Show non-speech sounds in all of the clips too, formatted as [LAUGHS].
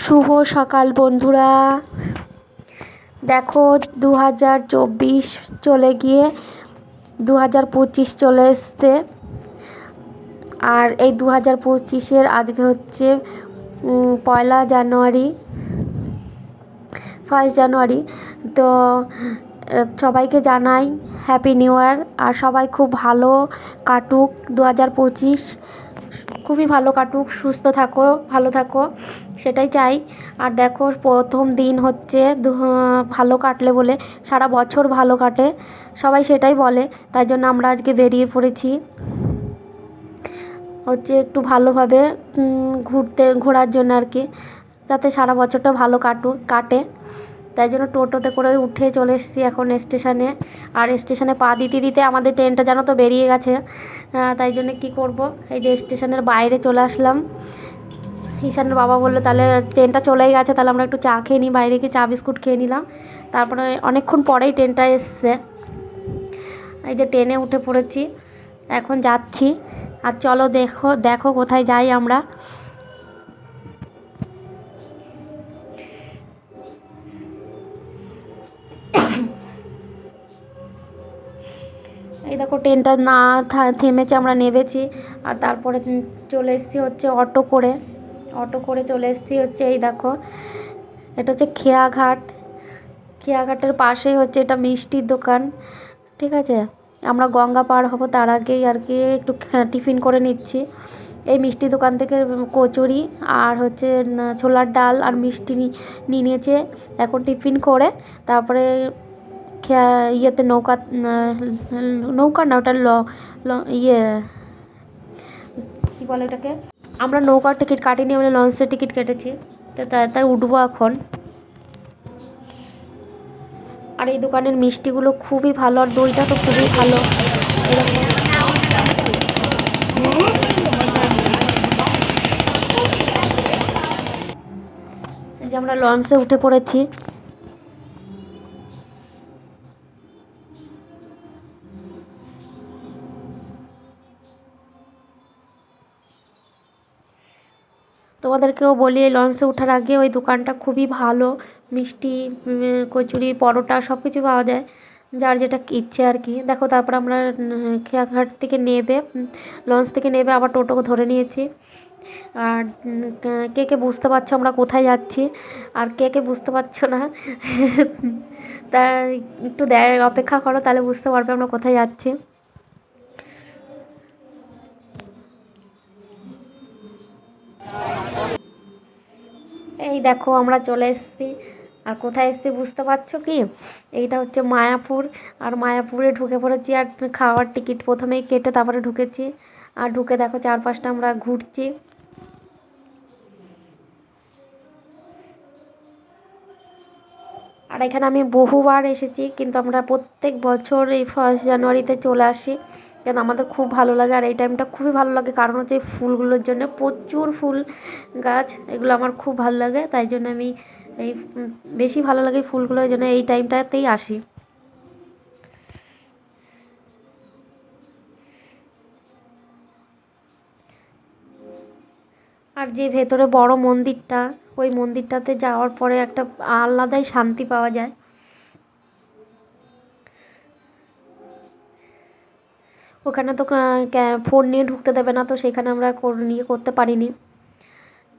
শুভ সকাল, বন্ধুরা। দেখো দু হাজার চব্বিশ চলে গিয়ে দু হাজার পঁচিশ চলে এসছে। আর এই দু হাজার পঁচিশের আজকে হচ্ছে পয়লা জানুয়ারি, ফার্স্ট জানুয়ারি। তো সবাইকে জানাই হ্যাপি নিউ ইয়ার আর সবাই খুব ভালো কাটুক দু হাজার পঁচিশ। খুবই ভালো কাটুক, সুস্থ থাকো, ভালো থাকো, সেটাই চাই। আর দেখো, প্রথম দিন হচ্ছে ভালো কাটলে বলে, সারা বছর ভালো কাটে, সবাই সেটাই বলে, তাই জন্য আমরা আজকে বেরিয়ে পড়েছি। হচ্ছে একটু ভালোভাবে ঘুরতে, ঘোরার জন্য আর কি, যাতে সারা বছরটা ভালো কাটু কাটে। তাই জন্য টোটোতে করে উঠে চলে এসেছি এখন স্টেশনে। আর স্টেশনে পা দিতে দিতে আমাদের ট্রেনটা যেন তো বেরিয়ে গেছে। তাই জন্য কি করব? এই যে স্টেশনের বাইরে চলে আসলাম। ঈশানের বাবা বলল, তাহলে ট্রেনটা চলেই গেছে, তাহলে আমরা একটু চা খেয়ে নিই বাইরে গিয়ে চা বিস্কুট খেয়ে নিলাম। তারপরে অনেকক্ষণ পরেই ট্রেনটা এসছে। এই যে ট্রেনে উঠে পড়েছি। এখন যাচ্ছি। আর চলো দেখো দেখো কোথায় যাই আমরা। ট্রেনটা না থেমেছে, আমরা নেমেছি। আর তারপরে চলে এসেছি হচ্ছে অটো করে। অটো করে চলে এসেছি হচ্ছে এই দেখো, এটা হচ্ছে খেয়াঘাট। খেয়াঘাটের পাশেই হচ্ছে এটা মিষ্টির দোকান, ঠিক আছে? আমরা গঙ্গা পার হব তার আগেই আর কি, একটু টিফিন করে নিচ্ছি। এই মিষ্টি দোকান থেকে কচুরি আর হচ্ছে ছোলার ডাল আর মিষ্টি নিয়ে নিয়েছে। এখন টিফিন করে, তারপরে ইয়েতে নৌকা নৌকা না ওটা ল ইয়ে কী বলে ওটাকে আমরা নৌকার টিকিট কাটিনি আমরা লঞ্চের টিকিট কেটেছি তো তাই উঠবো এখন আর এই দোকানের মিষ্টিগুলো খুবই ভালো আর দইটা তো খুবই ভালো যে আমরা লঞ্চে উঠে পড়েছি তোমাদেরকেও বলি এই লঞ্চে ওঠার আগে ওই দোকানটা খুবই ভালো। মিষ্টি কচুরি, পরোটা সব কিছু পাওয়া যায়। যার যেটা ইচ্ছে আর কি। দেখো তারপর আমরা খেয়াঘাট থেকে নেবে লঞ্চ থেকে নেবে, আবার টোটো ধরে নিয়েছি। আর কে কে বুঝতে পারছ আমরা কোথায় যাচ্ছি? আর কে কে বুঝতে পারছ না? [LAUGHS] তা একটু দেয়, অপেক্ষা করো, তাহলে বুঝতে পারবে আমরা কোথায় যাচ্ছি। এই দেখো আমরা চলে এসেছি। আর কোথায় এসেছি বুঝতে পারছ কি? এইটা হচ্ছে মায়াপুর। আর মায়াপুরে ঢুকে পড়েছি আর খাওয়ার টিকিট প্রথমেই কেটে তারপরে ঢুকেছি। আর ঢুকে দেখো চারপাশটা আমরা ঘুরছি। আর এখানে আমি বহুবার এসেছি, কিন্তু আমরা প্রত্যেক বছর এই ফার্স্ট জানুয়ারিতে চলে আসি। কেন আমাদের খুব ভালো লাগে আর এই টাইমটা খুবই ভালো লাগে। কারণ হচ্ছে এই ফুলগুলোর জন্য প্রচুর ফুল গাছ, এগুলো আমার খুব ভালো লাগে। তাই জন্য আমি এই বেশি ভালো লাগে ফুলগুলোর জন্য এই টাইমটাতেই আসি। আর যে ভেতরে বড় মন্দিরটা, ওই মন্দিরটাতে যাওয়ার পরে একটা আলাদাই শান্তি পাওয়া যায়। ওখানে তো ফোন নিয়ে ঢুকতে দেবে না তো সেখানে আমরা নিয়ে করতে পারিনি।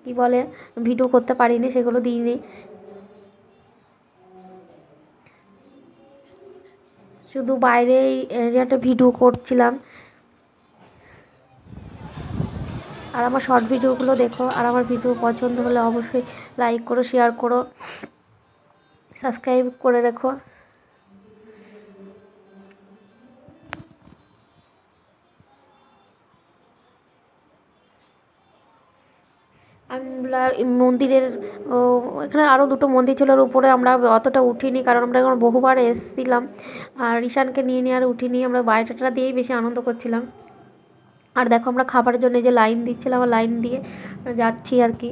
কি বলে? ভিডিও করতে পারিনি, সেগুলো দিইনি। শুধু বাইরে এরিয়াটা ভিডিও করছিলাম। আর আমার শর্ট ভিডিওগুলো দেখো, আর আমার ভিডিও পছন্দ হলে অবশ্যই লাইক করো শেয়ার করো সাবস্ক্রাইব করে রেখো। মন্দিরের এখানে আরও দুটো মন্দির ছিল ওর উপরে আমরা অতটা উঠিনি, কারণ আমরা এখন বহুবার এসেছিলাম। আর ঈশানকে নিয়ে নিয়ে আর উঠিনি, আমরা বাইরেটা দিয়েই বেশি আনন্দ করছিলাম। আর দেখো আমরা খাবারের জন্য যে লাইন দিচ্ছিলাম লাইন দিয়ে যাচ্ছি আর কি।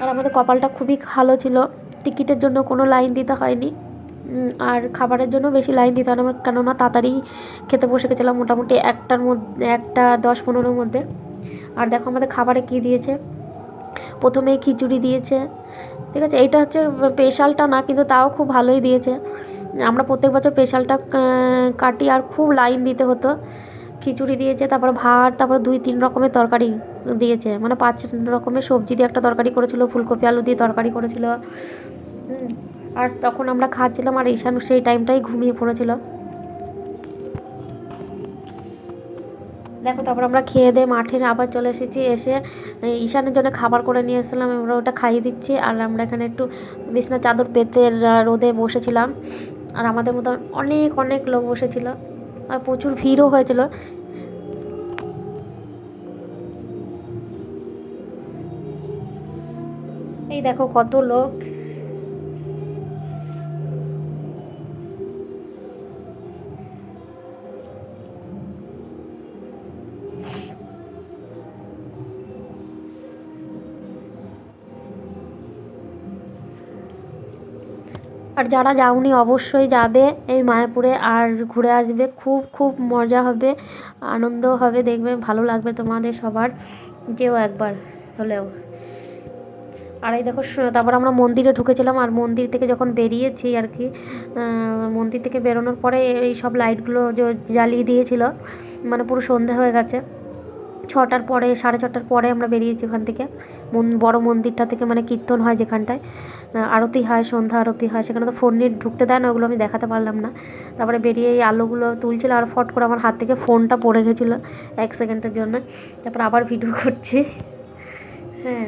আর আমাদের কপালটা খুবই ভালো ছিল। টিকিটের জন্য কোনো লাইন দিতে হয়নি। আর খাবারের জন্য বেশি লাইন দিতে হয় না কেননা তাড়াতাড়ি খেতে বসে গেছিলাম মোটামুটি একটার মধ্যে, একটা দশ পনেরোর মধ্যে। আর দেখো আমাদের খাবারে কী দিয়েছে? প্রথমেই খিচুড়ি দিয়েছে। ঠিক আছে? এইটা হচ্ছে স্পেশালটা না, কিন্তু তাও খুব ভালোই দিয়েছে। আমরা প্রত্যেক বছর স্পেশালটা কাটি আর খুব লাইন দিতে হতো। খিচুড়ি দিয়েছে, তারপর ভাত, তারপর দুই তিন রকমের তরকারি দিয়েছে। মানে পাঁচ রকমের সবজি দিয়ে একটা তরকারি করেছিল, ফুলকপি, আলু দিয়ে তরকারি করেছিল। আর তখন আমরা খাচ্ছিলাম আর ঈশান সেই টাইমটাই ঘুমিয়ে পড়েছিল। দেখো, তারপর আমরা খেয়ে দিয়ে মাঠে আবার চলে এসেছি। এসে ঈশানের জন্য খাবার করে নিয়ে এসেছিলাম, আমরা ওটা খাইয়ে দিচ্ছি। আর আমরা এখানে একটু বিছনা চাদর পেতে রোদে বসেছিলাম। আর আমাদের মতন অনেক অনেক লোক বসেছিল। আর প্রচুর ভিড়ও হয়েছিল। এই দেখো কত লোক। আর যারা যাওনি অবশ্যই যাবে এই মায়াপুরে আর ঘুরে আসবে। খুব খুব মজা হবে, আনন্দ হবে, দেখবে, ভালো লাগবে তোমাদের সবার। যেও একবার হলেও। আর এই দেখো তারপর আমরা মন্দিরে ঢুকেছিলাম আর মন্দির থেকে যখন বেরিয়েছি আর কি মন্দির থেকে বেরোনোর পরে এই সব লাইটগুলো জ্বালিয়ে দিয়েছিল মানে পুরো সন্ধে হয়ে গেছে। ছটার পরে, সাড়ে ছটার পরে আমরা বেরিয়েছি ওখান থেকে। বড় মন্দিরটা থেকে মানে কীর্তন হয় যেখানটায়। আরতি হয়, সন্ধ্যা আরতি হয়, সেখানে তো ফোন নিয়ে ঢুকতে দেয় না, ওগুলো আমি দেখাতে পারলাম না। তারপরে বেরিয়ে এই আলোগুলো তুলছিল আর ফট করে আমার হাত থেকে ফোনটা পড়ে গেছিল এক সেকেন্ডের জন্য। তারপর আবার ভিডিও [LAUGHS] করছি। হ্যাঁ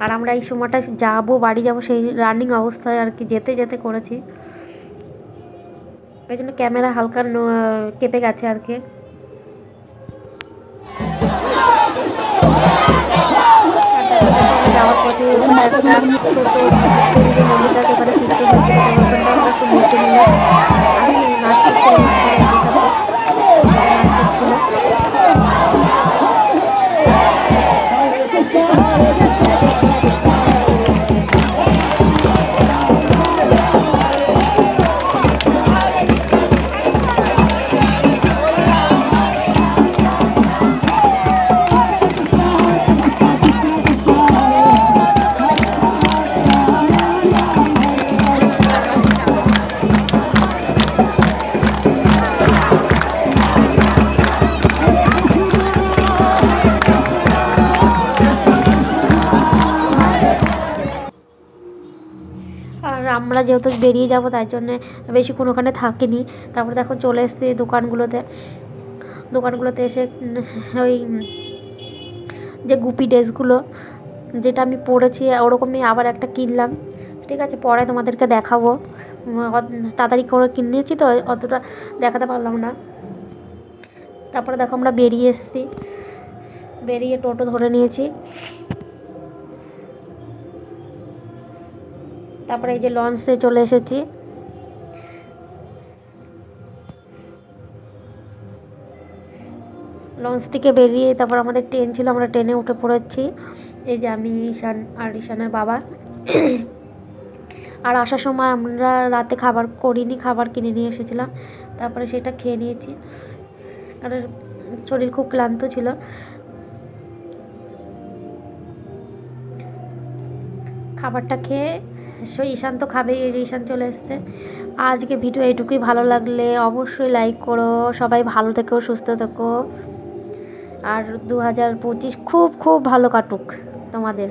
আর আমরা এই সময়টা যাব, বাড়ি যাব, সেই রানিং অবস্থায় আর কি, যেতে যেতে করেছি। ওই জন্য ক্যামেরা হালকা কেঁপে গেছে আর কি। যাওয়ার একটা ছোট আমরা যেহেতু বেরিয়ে যাব তাই জন্যে বেশিক্ষণ ওখানে থাকিনি। তারপরে দেখো চলে এসেছি দোকানগুলোতে। দোকানগুলোতে এসে ওই, যে গুপি ড্রেসগুলো, যেটা আমি পরেছি, ওরকমই আবার একটা কিনলাম। ঠিক আছে, পরে তোমাদেরকে দেখাবো। তাড়াতাড়ি করে কিনেছি তো, অতটা দেখাতে পারলাম না। তারপরে দেখো আমরা বেরিয়ে এসেছি। বেরিয়ে টোটো ধরে নিয়েছি। তারপরে এই যে লঞ্চে চলে এসেছি। লঞ্চ থেকে বেরিয়ে তারপর আমাদের ট্রেন ছিল, আমরা ট্রেনে উঠে পড়েছি। এই যে আমি, ঈশান আর ঈশানের বাবা। আর আসার সময় আমরা রাতে খাবার করিনি, খাবার কিনে নিয়ে এসেছিলাম। তারপরে সেটা খেয়ে নিয়েছি। কারণ শরীর খুব ক্লান্ত ছিল। খাবারটা খেয়ে সো ঈশান তো খাবেই, এই যে ঈশান চলে এসছে। আজকে ভিডিও এটুকুই ভালো লাগলে অবশ্যই লাইক করো, সবাই ভালো থেকো, সুস্থ থেকো। আর দু হাজার পঁচিশ খুব খুব ভালো কাটুক তোমাদের।